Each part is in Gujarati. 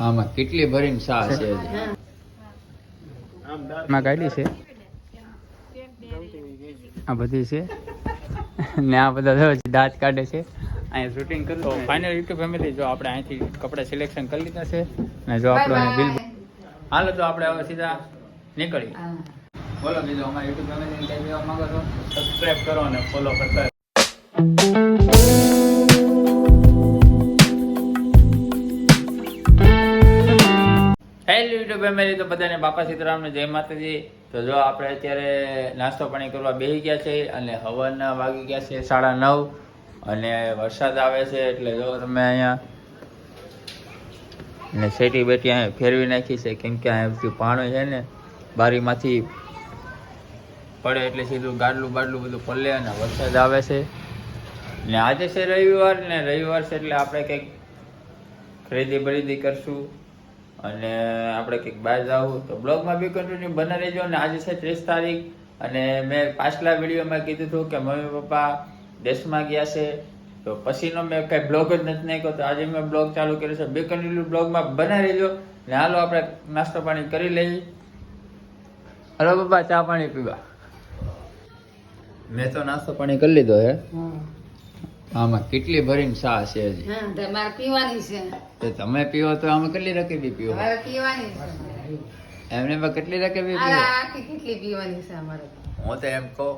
આમાં કેટલી ભરીને સા છે. માં ગાડી છે. આ બધી છે. ને આ બધા દાંત કાઢે છે. અહીંયા શૂટિંગ કરું તો ફાઇનલ યુટ્યુબ ફેમિલી જો આપણે અહીંથી કપડાં સિલેક્શન કરી લીધા છે ને જો આપણો બિલ હાલો તો આપણે હવે સીધા નીકળી બોલો બીજો અમારા યુટ્યુબ ફેમિલી કઈ કહેવા માંગો છો? સબસ્ક્રાઇબ કરો અને ફોલો કરતા હેલો યુટ્યુબ ફેમિલી તો બધાને બાપા સીતારામને, જય માતાજી. તો જો આપણે અત્યારે નાસ્તો પાણી કરવા બેસી ગયા છે અને હવાના વાગી ગયા છે સાડા નવ અને વરસાદ આવે છે એટલે જો તમે અહીંયા ને સેટી બેટી અહીંયા ફેરવી નાખી છે, કેમ કે અહીંયા પાણી છે ને, બારીમાંથી પડે એટલે સીધું ગાડલું બાડલું બધું પલ્લે અને વરસાદ આવે છે. ને આજે છે રવિવાર ને રવિવાર છે એટલે આપણે કંઈક ખરીદી બરીદી કરશું. અને આપણે કંઈક બહાર જાવું તો બ્લોગમાં બી કન્ટિન્યુ બને રહેજો. અને આજે છે ત્રીસ તારીખ અને મેં પાછલા વિડીયોમાં કીધું હતું કે મમ્મી પપ્પા દેશમાં ગયા છે. તો પછીનો મેં કંઈ બ્લોગ જ નથી નાખ્યો. તો આજે મેં બ્લોગ ચાલુ કર્યો છે. બે કન્ટિન્યુ બ્લોગમાં બને રહેજો. ને હાલો આપણે નાસ્તો પાણી કરી લઈએ. હલો પપ્પા, ચા પાણી પીવા. મેં તો નાસ્તો પાણી કરી લીધો હે. આમાં કેટલી ભરીને સા છે હજી? હા તમારે પીવાની છે. તો તમે પીવો તો આમાં કેટલી રકબી પીવો અમારે પીવાની છે. એમને પણ કેટલી રકબી પીવો કેટલી પીવાની છે અમારે હું તો એમ કહું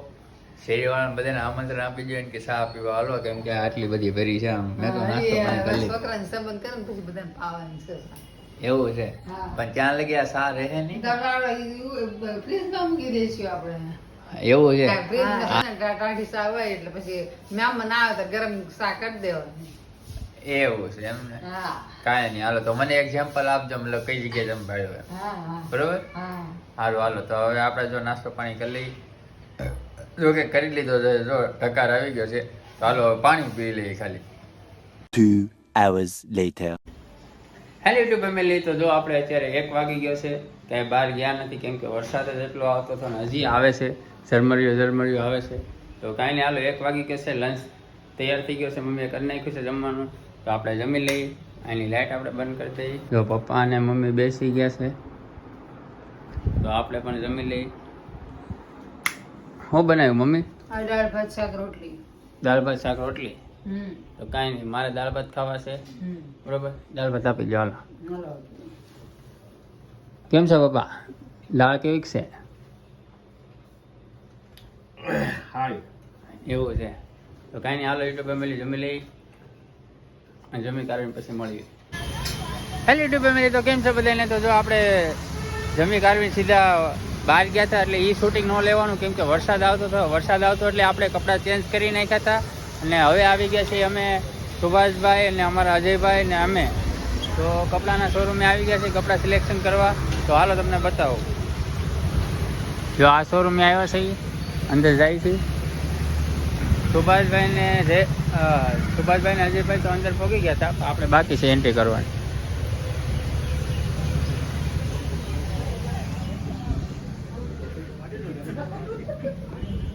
શેરીવાળાને બધાને આમંત્રણ આપી જોઈએ કે સા પીવા. હાલો કેમ કે આટલી બધી ભરી છે આમ. મેં તો નાસ્તો પાણી કરી છોકરાને સંબંધ કરે ને પછી બધાને પાવાની છે. એવું છે? પણ ત્યાં લગી આ સા રહે નહીં? ફ્રીજમાં મૂકી દઈશું આપણે. એવું છે. ટાઢી સા એટલે પછી મહેમાન આવે તો ગરમ સા કરી દેવાની. એવું છે એમ ને? હા. કાંઈ નહીં હાલો તો મને એક્ઝામ્પલ આપજો મતલબ કઈ જગ્યાએ તમે ભાડ્યો બરોબર? હાલો હાલો તો હવે આપણે જો નાસ્તો પાણી કરી લઈ જો કે કરી લીધો છે જો ટકાર આવી ગયો છે. તો હાલો હવે પાણી પી લઈએ ખાલી. Two hours later hello YouTube family તો જો આપણે અત્યારે એક વાગી ગયો છે. ક્યાંય બહાર ગયા નથી કેમ કે વરસાદ જ એટલો આવતો હતો ને હજી આવે છે ઝરમરિયો ઝરમરિયો આવે છે. તો કાંઈ નહીં હાલો એક વાગી ગયો છે લંચ તૈયાર થઈ ગયો છે મમ્મીએ કરી નાખ્યું છે જમવાનું. તો આપણે જમી લઈએ. એની લાઈટ આપણે બંધ કરી દઈએ. જો પપ્પા અને મમ્મી બેસી ગયા છે તો આપણે પણ જમી લઈએ. શું બનાવ્યું મમ્મી? દાળ ભાત શાક રોટલી. દાળ ભાત શાક રોટલી? તો કાંઈ નહીં મારે દાળ ભાત ખાવા છે. બરોબર? દાળ ભાત આપી દો હાલો. કેમ છે પપ્પા લાળ કેવી છે? એવું છે. તો કાંઈ નહીં હાલો યુટ્યુબ ફેમિલી જમી લઈ. અને જમી કાઢીને પછી મળીએ. હેલો યુટ્યુબ ફેમિલી તો કેમ છે બધાને? તો જો આપણે જમી કાઢીને સીધા બહાર ગયા હતા એટલે એ શૂટિંગ ન લેવાનું. કેમ કે વરસાદ આવતો હતો. વરસાદ આવતો એટલે આપણે કપડાં ચેન્જ કરી નાખ્યા હતા. અને હવે આવી ગયા છીએ અમે સુભાષભાઈ અને અમારા અજયભાઈ ને અમે. તો કપડાના શોરૂમે આવી ગયા છે કપડાં સિલેક્શન કરવા. તો હાલો તમને બતાવો. જો આ શોરૂમે આવ્યા છે ઈ. અંદર જાય છે. સુભાષભાઈ ને જે અ, સુભાષભાઈ ને અજયભાઈ તો અંદર પહોંચી ગયા હતા આપણે બાકી છે એન્ટ્રી કરવાની.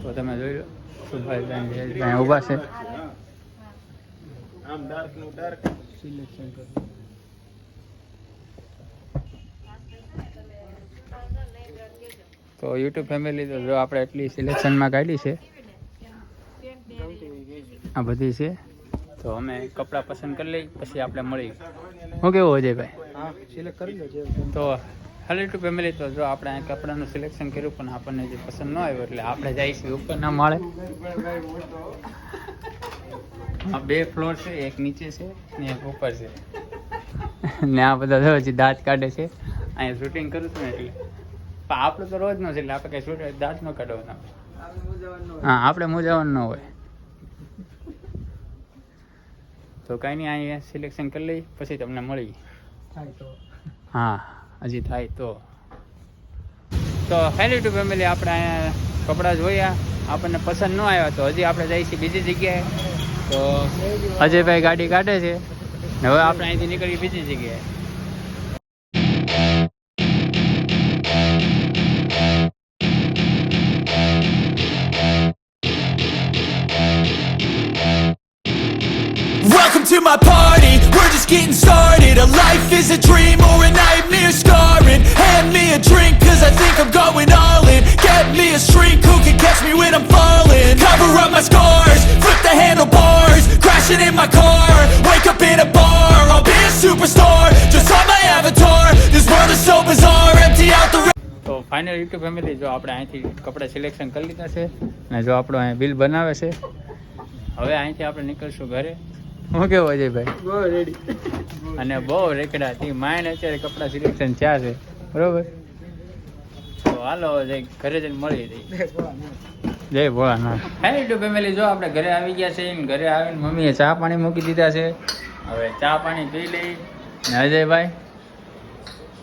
તો તમે જોઈ લો સુભાષભાઈ ને જયેશભાઈ ઊભા છે. સિલેક્શન કરો તો યુટ્યુબ ફેમિલી તો જો આપણે એટલી સિલેક્શનમાં કાઢી છે. આ બધી છે. તો અમે કપડાં પસંદ કરી લઈ પછી આપણે મળી. હું કેવું અજયભાઈ તો હેલો યુટ્યુબ ફેમિલી તો જો આપણે આ કપડાનું સિલેક્શન કર્યું, પણ આપણને જે પસંદ ન આવ્યું એટલે આપણે જઈશું ઉપરના માળે. આ બે ફ્લોર છે, એક નીચે છે ને એક ઉપર છે. ને આ બધા દાંત કાઢે છે. અહીંયા શૂટિંગ કરું છું ને એટલે. આપણે તો રોજ નો છે એટલે આપણે કઈ શૂટ દાંત ન કાઢવાના હા આપણે મોજાવાનું ન હોય. તો કઈ નહીં અહીંયા સિલેક્શન કરી લઈ પછી તમને મળી. હા હજી થાય તો. તો હેલો ટુ ફેમિલી આપણે અહીંયા કપડાં જોયા આપણને પસંદ ન આવ્યા તો હજી આપણે જઈએ છીએ બીજી જગ્યાએ. તો અજયભાઈ ગાડી કાઢે છે. હવે આપણે અહીંથી નીકળી બીજી જગ્યાએ. To my party. We're just getting started. A life is a dream or a nightmare scarring. Hand me a drink, cause I think I'm going all in. Get me a shrink who can catch me when I'm falling. Cover up my scars, flip the handlebars. Crashing in my car, wake up in a bar. I'll be a superstar, just on my avatar. This world is so bizarre, empty out the. તો ફાઇનલ યુટ્યુબ ફેમિલી જો આપણે અહીંથી કપડાં સિલેક્શન કરી લીધા છે અને જો આપણો અહીં બિલ બનાવે છે હવે અહીંથી આપણે નીકળશું ઘરે હું કેવું અજયભાઈ અને બહુ રેકડા થી માયને અત્યારે કપડાં સિલેક્શન થયા છે. બરોબર? તો હાલો જઈ ઘરે જઈને મળી જઈએ જય ભોળાનાથ. હે યુટ્યુબ ફેમિલી જો આપણે ઘરે આવી ગયા છે ને ઘરે આવીને મમ્મીએ ચા પાણી મૂકી દીધા છે. હવે ચા પાણી પી લઈ. ને અજયભાઈ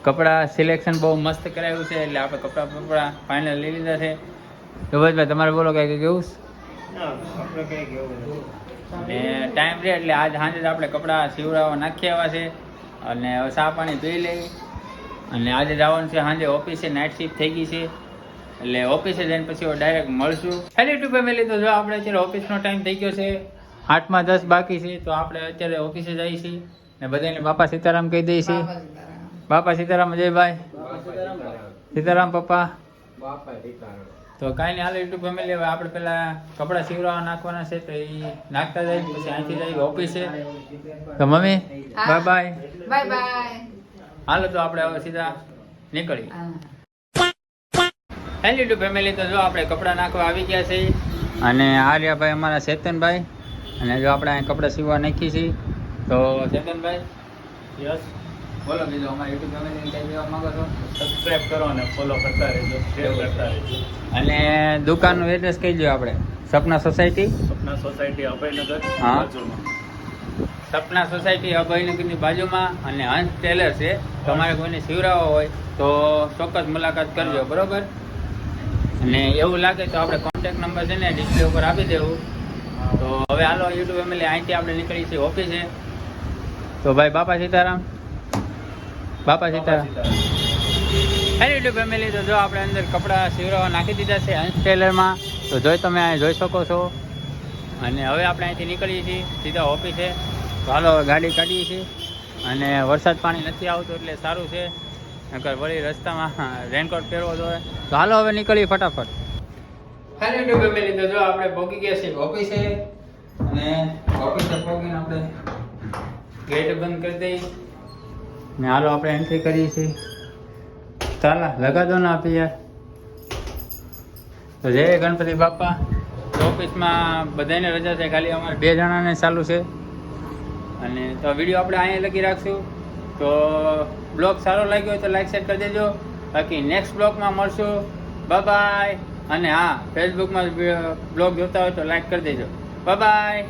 કપડાં સિલેક્શન બહુ મસ્ત કરાવ્યું છે એટલે આપણે કપડાં કપડાં ફાઇનલ લઈ લીધા છે. યોગેશભાઈ તમારે બોલો કંઈક કેવું ને ટાઈમ રહે એટલે આજ સાંજે જ આપણે કપડાં સીવડાવવા નાખી આવ્યા છે. અને હવે ચા પાણી પી લઈ. અને આજે જવાનું છે સાંજે ઓફિસે નાઇટ શિફ્ટ થઈ ગઈ છે. એટલે ઓફિસે જઈને પછી ડાયરેક્ટ મળશું. હેલો યુટ્યુબ ફેમિલી તો જો આપણે અત્યારે ઓફિસનો ટાઈમ થઈ ગયો છે આઠમાં દસ બાકી છે તો આપણે અત્યારે ઓફિસે જઈએ છીએ. ને બધાને બાપા સીતારામ કહી દઈએ છીએ. બાપા સીતારામ. બાપા સીતારામ અજયભાઈ સીતારામ. પપ્પા. તો કાંઈ નહીં હાલ યુટ્યુબ ફેમિલી હવે આપણે પેલા કપડાં સીવડાવવા નાખવાના છે તો એ નાખતા જાય પછી અહીંથી જાય ઓફિસે તો mummy bye bye bye bye હાલો તો આપણે હવે સીધા નીકળીએ. હેલ હેલો યુટ્યુબ ફેમિલી તો જો આપણે કપડાં નાખવા આવી ગયા છે. અને આર્યાભાઈ અમારા ચેતનભાઈ અને જો આપણે અહીં કપડાં સીવવા નાખીએ છીએ તો ચેતનભાઈ યસ બોલો બીજું અમારા યુટ્યુબ ફેમિલી કઈ દેવા માંગો છો? સબસ્ક્રાઇબ કરો અને ફોલો કરતા રહેજો શેર કરતા રહેજો. અને દુકાનનું એડ્રેસ કહી દો આપણે? સપના સોસાયટી સપના સોસાયટી અભયનગર હા. સપના સોસાયટી અભયનગરની બાજુમાં અને હંસ ટેલર છે. તમારે કોઈને સિવરાવો હોય તો ચોક્કસ મુલાકાત કરજો બરોબર? અને એવું લાગે તો આપણે કોન્ટેક્ટ નંબર છે ને ડિસ્પ્લે ઉપર આપી દેવું. તો હવે હાલો યુટ્યુબ ફેમિલી અહીંથી આપણે નીકળી છીએ ઓફિસે. તો ભાઈ બાપા સીતારામ. બાપા સીતા હેલો યુટ્યુબ ફેમિલી તો જો આપણે અંદર કપડાં સિવરાવા નાખી દીધા છે હંસ ટેલરમાં તો જોઈ તમે અહીં જોઈ શકો છો. અને હવે આપણે અહીંથી નીકળીએ છીએ, સીધા ઓફિસે હાલો ગાડી કાઢીએ છીએ. અને વરસાદ પાણી નથી આવતું એટલે સારું છે. નકર વળી રસ્તામાં રેનકોટ પહેરવો જોઈએ. તો હાલો, હવે નીકળીએ ફટાફટ. હેલો યુટ્યુબ ફેમિલી તો જો આપણે પહોંચી ગયા છીએ ઓફિસે અને ઓફિસે પહોંચીને આપણે ગેટ બંધ કરી દઈએ. ને હાલો આપણે એન્ટ્રી કરીએ છીએ. ચાલા, લગા દો ને આપી યાર તો જય ગણપતિ બાપા. ઓફિસમાં બધાને રજા છે, ખાલી અમારે બે જણાને ચાલુ છે. અને તો વીડિયો આપણે અહીંયા લખી રાખશું. તો બ્લોગ સારો લાગ્યો હોય તો લાઈક શેર કરી દેજો. બાકી નેક્સ્ટ બ્લોગમાં મળશું. બાય અને હા ફેસબુકમાં બ્લોગ જોતા હોય તો લાઈક કરી દેજો. બાય